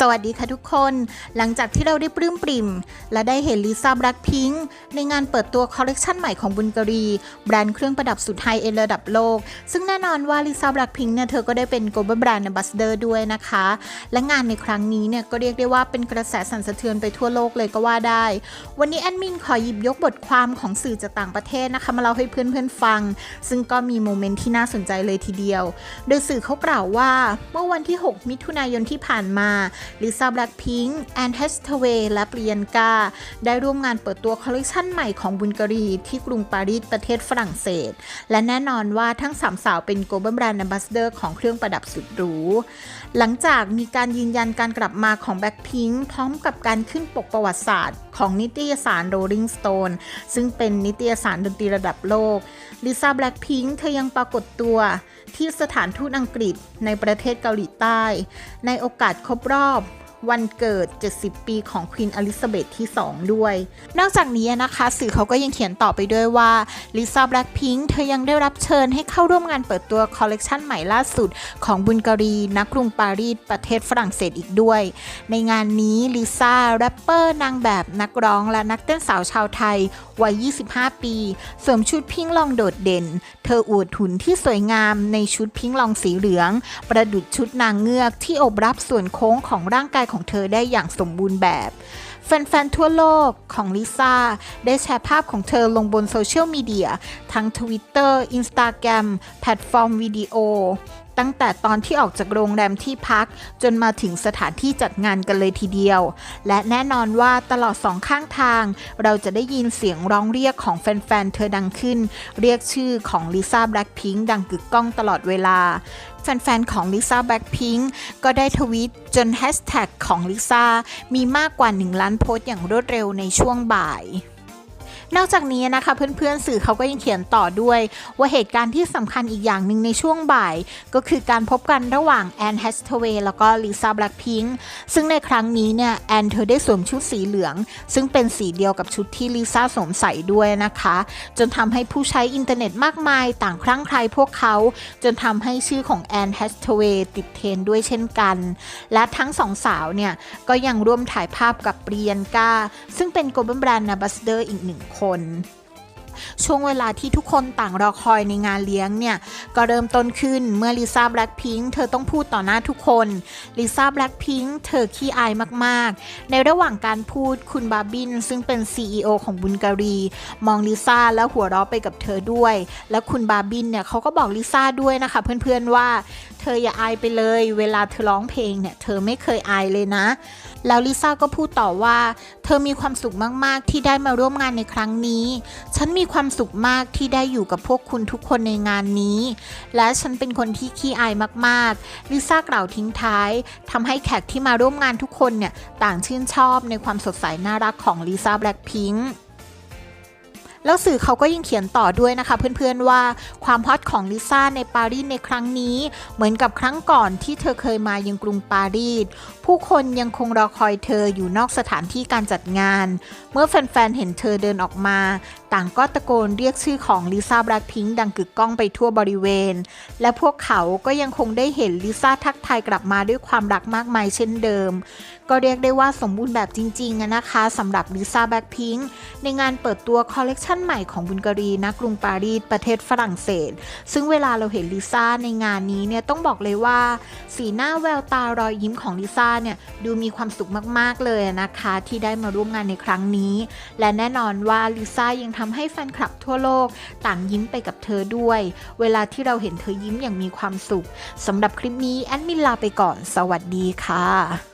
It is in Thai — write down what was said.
สวัสดีค่ะทุกคน หลังจากที่เราได้ปลื้มปริ่ม และได้เห็นลิซ่าแบล็คพิงค์ในงานเปิดตัวคอลเลกชันใหม่ของบุลการี แบรนด์เครื่องประดับสุดไฮเอ็นระดับโลก ซึ่งแน่นอนว่าลิซ่าแบล็คพิงค์เนี่ยเธอก็ได้เป็น global brand ambassador ด้วยนะคะ และงานในครั้งนี้เนี่ยก็เรียกได้ว่าเป็นกระแสสั่นสะเทือนไปทั่วโลกเลยก็ว่าได้ วันนี้แอดมินขอหยิบยกบทความของสื่อจากต่างประเทศนะคะมาเล่าให้เพื่อนๆฟัง ซึ่งก็มีโมเมนต์ที่น่าสนใจเลยทีเดียว โดยสื่อเขากล่าวว่าเมื่อวันที่ 6 มิถุนายนที่ผ่านมาลิซ่าแบล็คพิงค์แอนเฮสเทเวย์และเปรียนกา ได้ร่วมงานเปิดตัวคอลเลคชันใหม่ของบุลการีที่กรุงปารีสประเทศฝรั่งเศส และแน่นอนว่าทั้งสามสาวเป็นโกลบอลแบรนด์นัมบัสเดอร์ของเครื่องประดับสุดหรู หลังจากมีการยืนยันการกลับมาของแบล็คพิงค์พร้อมกับการขึ้นปกประวัติศาสตร์ ของนิตยสาร Rolling Stone ซึ่งเป็นนิตยสารดนตรีระดับโลกลิซ่าแบล็คพิงค์เธอยังปรากฏตัวที่สถานทูตอังกฤษในประเทศเกาหลีใต้ ในโอกาสครบรอบ วันเกิด 70 ปีของควีนอลิซาเบธที่ 2 ด้วย นอกจากนี้นะคะ สื่อเขาก็ยังเขียนต่อไปด้วยว่าลิซ่าแบล็คพิงค์เธอยังได้รับเชิญให้เข้าร่วมงานเปิดตัวคอลเลกชันใหม่ล่าสุดของบุลการีณกรุงปารีสประเทศฝรั่งเศสอีกด้วย ในงานนี้ลิซ่าแรปเปอร์นางแบบนักร้องและนักเต้นสาวชาวไทยวัย 25 ปีสวมชุดพิงค์ลองโดดเด่น เธออวดหุ่นที่สวยงามในชุดพิงค์ลองสีเหลือง ประดุจชุดนางเงือกที่อบรับส่วนโค้งของร่างกายของเธอได้อย่างสมบูรณ์แบบ แฟนๆ ทั่วโลกของลิซ่าได้แชร์ภาพของเธอลงบนโซเชียลมีเดียทั้ง Twitter Instagram แพลตฟอร์มวิดีโอ ตั้งแต่ตอนที่ออกจากโรงแรมที่พัก จนมาถึงสถานที่จัดงานกันเลยทีเดียว และแน่นอนว่าตลอดสองข้างทาง เราจะได้ยินเสียงร้องเรียกของแฟนๆ เธอดังขึ้น เรียกชื่อของลิซ่าแบล็คพิงค์ดังกึกก้องตลอดเวลาแฟนๆ ของลิซ่าแบล็คพิงค์ก็ได้ทวีตจนแฮชแท็กของลิซ่ามีมากกว่า 1 ล้านโพสต์อย่างรวดเร็วในช่วงบ่าย นอกจากนี้นะคะเพื่อนๆสื่อเขาก็ยังเขียนต่อด้วย ว่าเหตุการณ์ที่สำคัญอีกอย่างหนึ่งในช่วงบ่าย ก็คือการพบกันระหว่างแอนแฮสเทเวย์แล้วก็ลิซ่าแบล็คพิงค์ซึ่งในครั้งนี้เนี่ยแอนเธอได้สวมชุดสีเหลือง ซึ่งเป็นสีเดียวกับชุดที่ลิซ่าสวมใส่ด้วยนะคะ จนทำให้ผู้ใช้อินเทอร์เน็ตมากมายต่างคลั่งไคล้พวกเขา จนทำให้ชื่อของแอนแฮสเทเวย์ติดเทรนด์ด้วยเช่นกัน และทั้งสองสาวเนี่ยก็ยังร่วมถ่ายภาพกับเปรียนกาซึ่งเป็น global brand ambassador อีกหนึ่งคน ช่วงเวลาที่ทุกคนต่างรอคอยในงานเลี้ยงเนี่ย ก็เริ่มต้นขึ้นเมื่อลิซ่าแบล็คพิงค์เธอต้องพูดต่อหน้าทุกคนลิซ่าแบล็คพิงค์เธอขี้อายมากๆ ในระหว่างการพูดคุณบาบิน ซึ่งเป็น CEO ของบุลการี มองลิซ่าแล้วหัวเราะไปกับเธอด้วย แล้วคุณบาบินเนี่ยเขาก็บอกลิซ่าด้วยนะคะเพื่อนๆว่า เธออย่าอายไปเลย เวลาเธอร้องเพลงเนี่ยเธอไม่เคยอายเลยนะ แล้วลิซ่าก็พูดต่อว่า เธอมีความสุขมากๆ ที่ได้มาร่วมงานในครั้งนี้ ฉันมีความสุขมากที่ได้อยู่กับพวกคุณทุกคนในงานนี้ และฉันเป็นคนที่ขี้อายมากๆ ลิซ่ากล่าวทิ้งท้ายทำให้แขกที่มาร่วมงานทุกคนเนี่ยต่างชื่นชอบในความสดใสน่ารักของลิซ่าแบล็คพิงค์ แล้วสื่อเขาก็ยังเขียนต่อด้วยนะคะ เพื่อนๆว่าความฮอตของลิซ่าในปารีสในครั้งนี้ เหมือนกับครั้งก่อนที่เธอเคยมายังกรุงปารีสผู้คนยังคงรอคอยเธออยู่นอกสถานที่การจัดงาน เมื่อแฟนๆเห็นเธอเดินออกมา ต่างก็ตะโกนเรียกชื่อของลิซ่าแบล็คพิงค์ดังกึกก้องไปทั่วบริเวณ และพวกเขาก็ยังคงได้เห็นลิซ่าทักทายกลับมาด้วยความรักมากมายเช่นเดิม ก็เรียกได้ว่าสมบูรณ์แบบจริงๆนะคะสำหรับลิซ่าแบล็คพิงค์ในงานเปิดตัวคอลเลกชันใหม่ของบุลการีณกรุงปารีสประเทศฝรั่งเศส ซึ่งเวลาเราเห็นลิซ่าในงานนี้เนี่ยต้องบอกเลยว่า สีหน้าแววตารอยยิ้มของลิซ่าเนี่ยดูมีความสุขมากๆเลยนะคะ ที่ได้มาร่วมงานในครั้งนี้ และแน่นอนว่าลิซ่ายังทำให้แฟนคลับทั่วโลกต่างยิ้มไปกับเธอด้วย เวลาที่เราเห็นเธอยิ้มอย่างมีความสุขสำหรับคลิปนี้แอดมินลาไปก่อน สวัสดีค่ะ